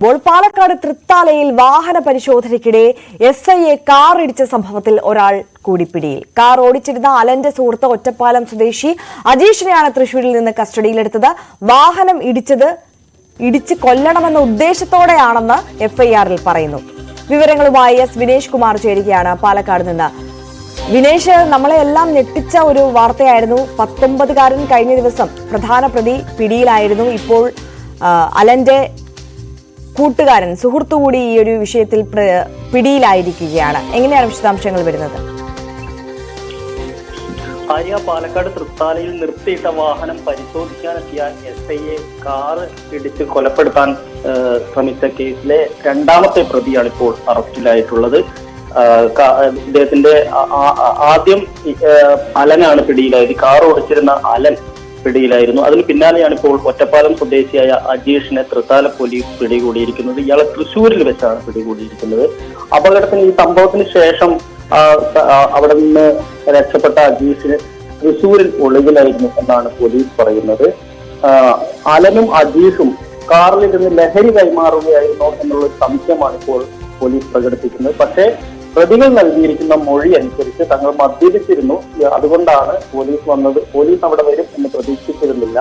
ഇപ്പോൾ പാലക്കാട് തൃത്താലയിൽ വാഹന പരിശോധനയ്ക്കിടെ എസ് ഐ എ കാർ ഇടിച്ച സംഭവത്തിൽ ഒരാൾ കൂടി പിടിയിൽ കാർ ഓടിച്ചിരുന്ന അലന്റെ സുഹൃത്ത് ഒറ്റപ്പാലം സ്വദേശി അജീഷിനെയാണ് തൃശൂരിൽ നിന്ന് കസ്റ്റഡിയിലെടുത്തത്. വാഹനം ഇടിച്ചത് ഇടിച്ച് കൊല്ലണമെന്ന ഉദ്ദേശത്തോടെയാണെന്ന് എഫ്ഐആറിൽ പറയുന്നു. വിവരങ്ങളുമായി എസ് വിനേഷ് കുമാർ ചേരുകയാണ് പാലക്കാട് നിന്ന്. വിനേഷ് നമ്മളെ എല്ലാം ഞെട്ടിച്ച ഒരു വാർത്തയായിരുന്നു. പത്തൊമ്പതുകാരൻ കഴിഞ്ഞ ദിവസം പ്രധാന പ്രതി പിടിയിലായിരുന്നു. ഇപ്പോൾ അലന്റെ കൂട്ടുകാരൻ സുഹൃത്തു കൂടി ഈ ഒരു വിഷയത്തിൽ പിടിയിലായിരിക്കുകയാണ്. എങ്ങനെയാണ് വിശദാംശങ്ങൾ വരുന്നത്? ആര്യ പാലക്കാട് തൃത്താലയിൽ നിർത്തിയിട്ട വാഹനം പരിശോധിക്കാനെത്തിയ എസ് ഐയെ കാറ് ഇടിച്ച് കൊലപ്പെടുത്താൻ ശ്രമിച്ച കേസിലെ രണ്ടാമത്തെ പ്രതിയാണ് ഇപ്പോൾ അറസ്റ്റിലായിട്ടുള്ളത് ഇദ്ദേഹത്തിന്റെ ആദ്യം അലനാണ് പിടിയിലായത്. കാർ ഓടിച്ചിരുന്ന അലൻ പിടിയിലായിരുന്നു. അതിന് പിന്നാലെയാണ് ഇപ്പോൾ ഒറ്റപ്പാലം സ്വദേശിയായ അജീഷിനെ തൃത്താല പോലീസ് പിടികൂടിയിരിക്കുന്നത്. ഇയാളെ തൃശ്ശൂരിൽ വെച്ചാണ് പിടികൂടിയിരിക്കുന്നത്. അപകടത്തിന് ഈ സംഭവത്തിന് ശേഷം അവിടെ നിന്ന് രക്ഷപ്പെട്ട അജീഷിന് തൃശ്ശൂരിൽ ഒളിവിലായിരുന്നു എന്നാണ് പോലീസ് പറയുന്നത്. അലനും അജീഷും കാറിലിരുന്ന് ലഹരി കൈമാറുകയായിരുന്നോ എന്നുള്ള സംശയമാണ് ഇപ്പോൾ പോലീസ് പ്രകടിപ്പിക്കുന്നത്. പക്ഷേ പ്രതികൾ നൽകിയിരിക്കുന്ന മൊഴി അനുസരിച്ച് തങ്ങൾ മദ്യപിച്ചിരുന്നു. അതുകൊണ്ടാണ് പോലീസ് വന്നത്. പോലീസ് അവിടെ വരും എന്ന് പ്രതീക്ഷിച്ചിരുന്നില്ല.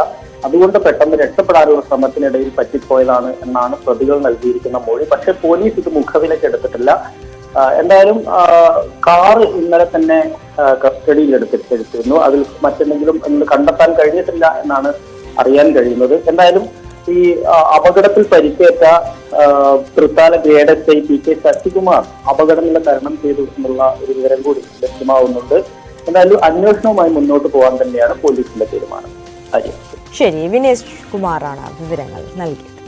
അതുകൊണ്ട് പെട്ടെന്ന് രക്ഷപ്പെടാനുള്ള ശ്രമത്തിനിടയിൽ പറ്റിപ്പോയതാണ് എന്നാണ് പ്രതികൾ നൽകിയിരിക്കുന്ന മൊഴി. പക്ഷെ പോലീസ് ഇത് മുഖവിലേക്ക് എടുത്തിട്ടില്ല. എന്തായാലും കാർ ഇന്നലെ തന്നെ കസ്റ്റഡിയിൽ എടുത്തിട്ടിരുന്നു അതിൽ മറ്റെന്തെങ്കിലും കണ്ടെത്താൻ കഴിഞ്ഞിട്ടില്ല എന്നാണ് അറിയാൻ കഴിയുന്നത്. എന്തായാലും ഈ അപകടത്തിൽ പരിക്കേറ്റ Thrithala grade S I P K Sasikumar അപകടനില തരണം ചെയ്തു എന്നുള്ള ഒരു വിവരം കൂടി ലഭ്യമാവുന്നുണ്ട്. എന്തായാലും അന്വേഷണവുമായി മുന്നോട്ട് പോകാൻ തന്നെയാണ് പോലീസിന്റെ തീരുമാനം. ശരി വിനേഷ് കുമാറാണ് വിവരങ്ങൾ നൽകിയത്.